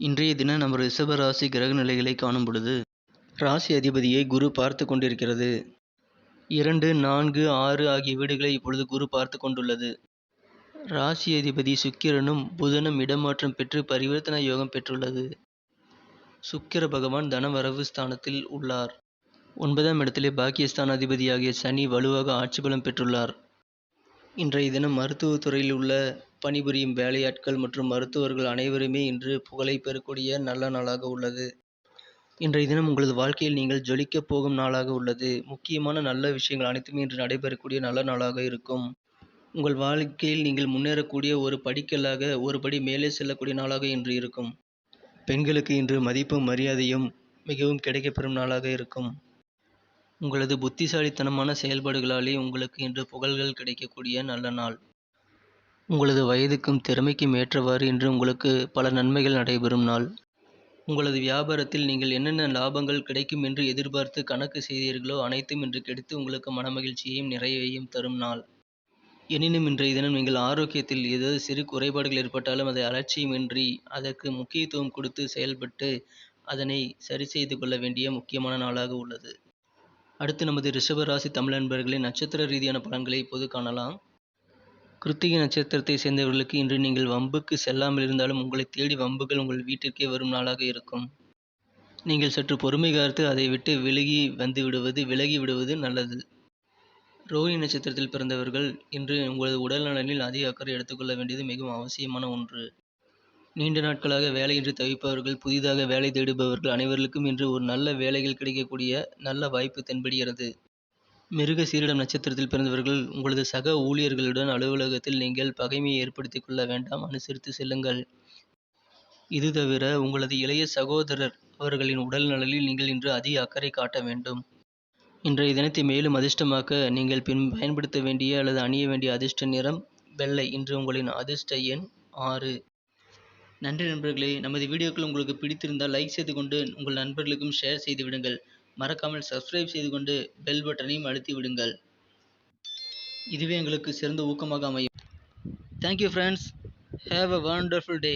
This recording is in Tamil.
இன்றைய தினம் நம்ம ரிஷபராசி கிரக நிலைகளை காணும் பொழுது ராசி அதிபதியை குரு பார்த்து கொண்டிருக்கிறது. இரண்டு நான்கு ஆறு ஆகிய வீடுகளை இப்பொழுது குரு பார்த்து கொண்டுள்ளது. ராசி அதிபதி சுக்கிரனும் புதனும் இடமாற்றம் பெற்று பரிவர்த்தனை யோகம் பெற்றுள்ளது. சுக்கிர பகவான் தனவரவு ஸ்தானத்தில் உள்ளார். ஒன்பதாம் இடத்திலே பாக்கியஸ்தான் அதிபதியாகிய சனி வலுவாக ஆட்சி பலம் பெற்றுள்ளார். இன்றைய தினம் மருத்துவத்துறையில் உள்ள பணிபுரியும் வேலையாட்கள் மற்றும் மருத்துவர்கள் அனைவருமே இன்று புகழை பெறக்கூடிய நல்ல நாளாக உள்ளது. இன்றைய தினம் உங்களது வாழ்க்கையில் நீங்கள் ஜொலிக்கப் போகும் நாளாக உள்ளது. முக்கியமான நல்ல விஷயங்கள் அனைத்துமே இன்று நடைபெறக்கூடிய நல்ல நாளாக இருக்கும். உங்கள் வாழ்க்கையில் நீங்கள் முன்னேறக்கூடிய ஒரு படிக்கல்லாக ஒரு படி மேலே செல்லக்கூடிய நாளாக இன்று இருக்கும். பெண்களுக்கு இன்று மதிப்பும் மரியாதையும் மிகவும் கிடைக்கப்பெறும் நாளாக இருக்கும். உங்களது புத்திசாலித்தனமான செயல்பாடுகளாலே உங்களுக்கு இன்று புகழ்கள் கிடைக்கக்கூடிய நல்ல நாள். உங்களது வயதுக்கும் திறமைக்கும் ஏற்றவாறு இன்று உங்களுக்கு பல நன்மைகள் நடைபெறும் நாள். உங்களது வியாபாரத்தில் நீங்கள் என்னென்ன லாபங்கள் கிடைக்கும் என்று எதிர்பார்த்து கணக்கு செய்தீர்களோ அனைத்தும் இன்று கிடைத்து உங்களுக்கு மனமகிழ்ச்சியையும் நிறைவையும் தரும் நாள். எனினும் இன்றைய தினம் நீங்கள் ஆரோக்கியத்தில் ஏதாவது சிறு குறைபாடுகள் ஏற்பட்டாலும் அதை அலட்சியமின்றி அதற்கு முக்கியத்துவம் கொடுத்து செயல்பட்டு அதனை சரி செய்து கொள்ள வேண்டிய முக்கியமான நாளாக உள்ளது. அடுத்து நமது ரிஷபராசி தமிழ் நண்பர்களின் நட்சத்திர ரீதியான பலன்களை இப்போது காணலாம். கிருத்திகை நட்சத்திரத்தை சேர்ந்தவர்களுக்கு இன்று நீங்கள் வம்புக்கு செல்லாமல் இருந்தாலும் உங்களை தேடி வம்புகள் உங்கள் வீட்டிற்கே வரும் நாளாக இருக்கும். நீங்கள் சற்று பொறுமை காத்து அதை விட்டு விலகி வந்து விடுவது விலகி விடுவது நல்லது. ரோஹி நட்சத்திரத்தில் பிறந்தவர்கள் இன்று உங்களது உடல் நலனில் அதிக அக்கறை எடுத்துக்கொள்ள வேண்டியது மிகவும் அவசியமான ஒன்று. நீண்ட நாட்களாக வேலையின்றி தவிப்பவர்கள் புதிதாக வேலை தேடுபவர்கள் அனைவருக்கும் இன்று ஒரு நல்ல வேலைகள் கிடைக்கக்கூடிய நல்ல வாய்ப்பு தென்படுகிறது. மிருக சீரிடம் நட்சத்திரத்தில் பிறந்தவர்கள் உங்களது சக ஊழியர்களுடன் அலுவலகத்தில் நீங்கள் பகைமையை ஏற்படுத்திக் கொள்ள வேண்டாம் அனுசரித்து செல்லுங்கள். இது தவிர உங்களது இளைய சகோதரர் அவர்களின் உடல் நலனில் நீங்கள் இன்று அதிக அக்கறை காட்ட வேண்டும். இன்றைய தினத்தை மேலும் அதிர்ஷ்டமாக்க நீங்கள் பின் பயன்படுத்த வேண்டிய அல்லது அணிய வேண்டிய அதிர்ஷ்ட நிறம் வெள்ளை. இன்று உங்களின் அதிர்ஷ்ட எண் ஆறு. நன்றி நண்பர்களே. நமது வீடியோக்கள் உங்களுக்கு பிடித்திருந்தால் லைக் செய்து கொண்டு உங்கள் நண்பர்களுக்கும் ஷேர் செய்து விடுங்கள். மறக்காமல் சப்ஸ்கிரைப் செய்து கொண்டு பெல் பட்டனையும் அழுத்தி விடுங்கள். இதுவே எங்களுக்கு சிறந்த ஊக்கமாக அமையும். Thank you friends have a wonderful day